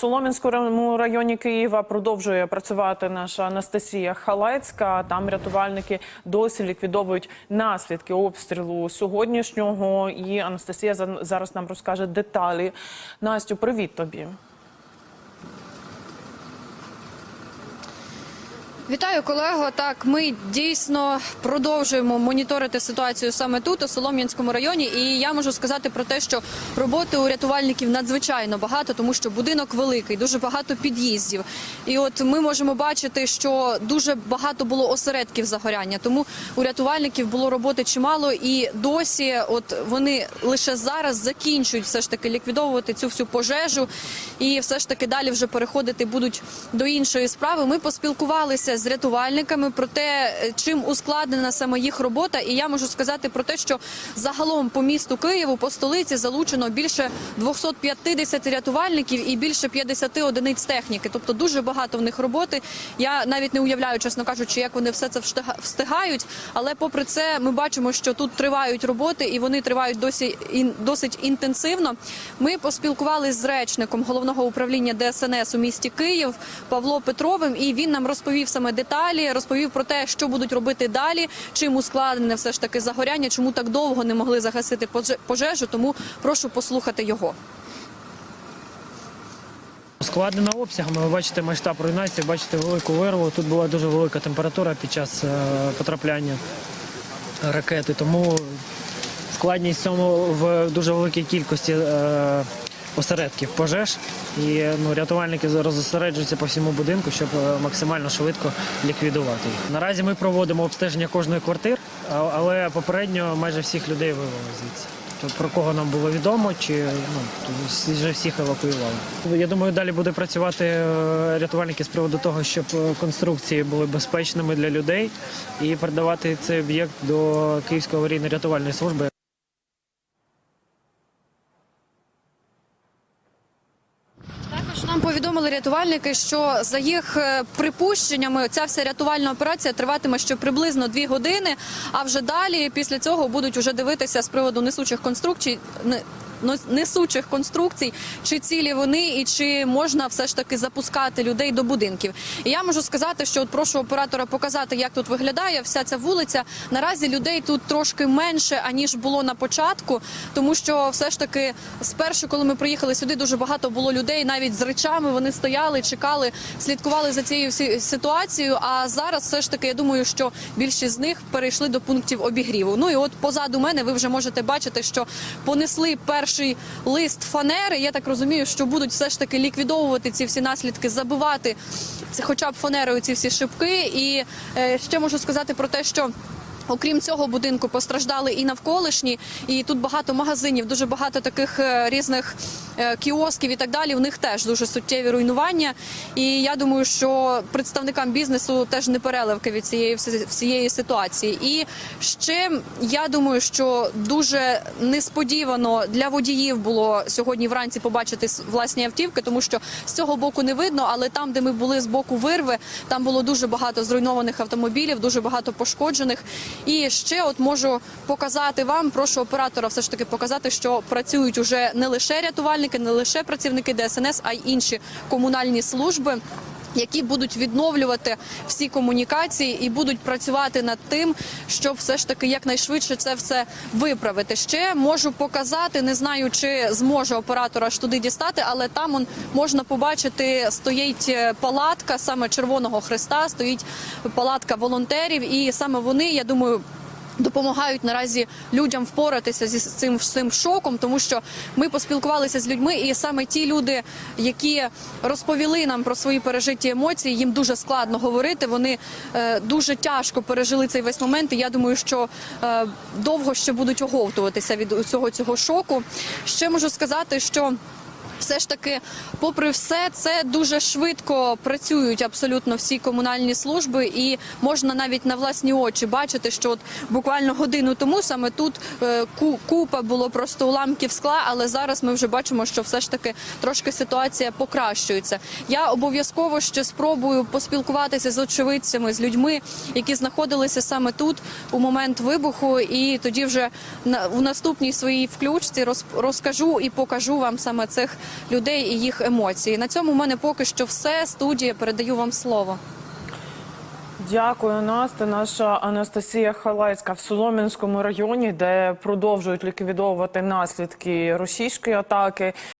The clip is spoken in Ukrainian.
Солом'янському районі Києва продовжує працювати наша Анастасія Халецька. Там рятувальники досі ліквідовують наслідки обстрілу сьогоднішнього. І Анастасія за- зараз нам розкаже деталі. Настю, привіт тобі. Вітаю, колего. Так, ми дійсно продовжуємо моніторити ситуацію саме тут, у Солом'янському районі. І я можу сказати про те, що роботи у рятувальників надзвичайно багато, тому що будинок великий, дуже багато під'їздів. І от ми можемо бачити, що дуже багато було осередків загоряння. Тому у рятувальників було роботи чимало, і досі, от вони лише зараз закінчують все ж таки ліквідовувати цю всю пожежу, і все ж таки далі вже переходити будуть до іншої справи. Ми поспілкувалися з рятувальниками про те, чим ускладнена саме їх робота. І я можу сказати про те, що загалом по місту Києву, по столиці залучено більше 250 рятувальників і більше 50 одиниць техніки. Тобто дуже багато в них роботи. Я навіть не уявляю, чесно кажучи, як вони все це встигають. Але попри це, ми бачимо, що тут тривають роботи, і вони тривають досі досить інтенсивно. Ми поспілкувалися з речником головного управління ДСНС у місті Київ Павло Петровим, і він нам розповів саме деталі, розповів про те, що будуть робити далі, чим ускладнене все ж таки загоряння, чому так довго не могли загасити пожежу. Тому прошу послухати його. Складена обсягами, ви бачите масштаб руйнації, бачите велику вирву. Тут була дуже велика температура під час е, потрапляння ракети, тому складність в цьому в дуже великій кількості е, осередків пожеж. І ну, рятувальники зараз зосереджуються по всьому будинку, щоб е, максимально швидко ліквідувати їх. Наразі ми проводимо обстеження кожної квартир, але попередньо майже всіх людей вивели звідси. Про кого нам було відомо, чи ну вже всіх евакуювали. Я думаю, далі буде працювати е, рятувальники з приводу того, щоб е, конструкції були безпечними для людей і передавати цей об'єкт до Київської аварійно-рятувальної служби. Також нам рятувальники, що за їх е, припущеннями ця вся рятувальна операція триватиме ще приблизно дві години. А вже далі після цього будуть уже дивитися з приводу несучих конструкцій. Не- Несучих конструкцій, чи цілі вони, і чи можна все ж таки запускати людей до будинків. І я можу сказати, що от прошу оператора показати, як тут виглядає вся ця вулиця. Наразі людей тут трошки менше аніж було на початку, тому що все ж таки спершу, коли ми приїхали сюди, дуже багато було людей, навіть з речами вони стояли, чекали, слідкували за цією ситуацією. А зараз все ж таки я думаю, що більшість з них перейшли до пунктів обігріву. Ну і от позаду мене ви вже можете бачити, що понесли перший лист фанери. Я так розумію, що будуть все ж таки ліквідовувати ці всі наслідки, забивати це, хоча б фанерою ці всі шибки. І е, ще можу сказати про те, що. Окрім цього будинку постраждали і навколишні, і тут багато магазинів, дуже багато таких е, різних кіосків і так далі. У них теж дуже суттєві руйнування. І я думаю, що представникам бізнесу теж не переливки від цієї всієї ситуації. І ще я думаю, що дуже несподівано для водіїв було сьогодні вранці побачити власні автівки, тому що з цього боку не видно, але там, де ми були з боку вирви, там було дуже багато зруйнованих автомобілів, дуже багато пошкоджених. І ще от можу показати вам, прошу оператора все ж таки показати, що працюють уже не лише рятувальники, не лише працівники ДСНС, а й інші комунальні служби. Які будуть відновлювати всі комунікації і будуть працювати над тим, щоб все ж таки якнайшвидше це все виправити. Ще можу показати, не знаю, чи зможе оператор аж туди дістати, але там он можна побачити, стоїть е, палатка саме Червоного Христа, стоїть палатка волонтерів, і саме вони, я думаю. Допомагають наразі людям впоратися зі цим цим шоком, тому що ми поспілкувалися з людьми, і саме ті люди, які розповіли нам про свої пережиті емоції, їм дуже складно говорити. Вони е, дуже тяжко пережили цей весь момент. І я думаю, що е, довго ще будуть оговтуватися від цього цього шоку. Ще можу сказати, що все ж таки, попри все, це дуже швидко працюють абсолютно всі комунальні служби, і можна навіть на власні очі бачити, що от буквально годину тому саме тут е, купа було просто уламків скла, але зараз ми вже бачимо, що все ж таки трошки ситуація покращується. Я обов'язково ще спробую поспілкуватися з очевидцями, з людьми, які знаходилися саме тут у момент вибуху, і тоді вже у наступній своїй включці роз, розкажу і покажу вам саме цих людей і їх емоції. На цьому в мене поки що все. Студія передаю вам слово. Дякую, Насте. Наша Анастасія Халайська в Солом'янському районі, де продовжують ліквідовувати наслідки російської атаки.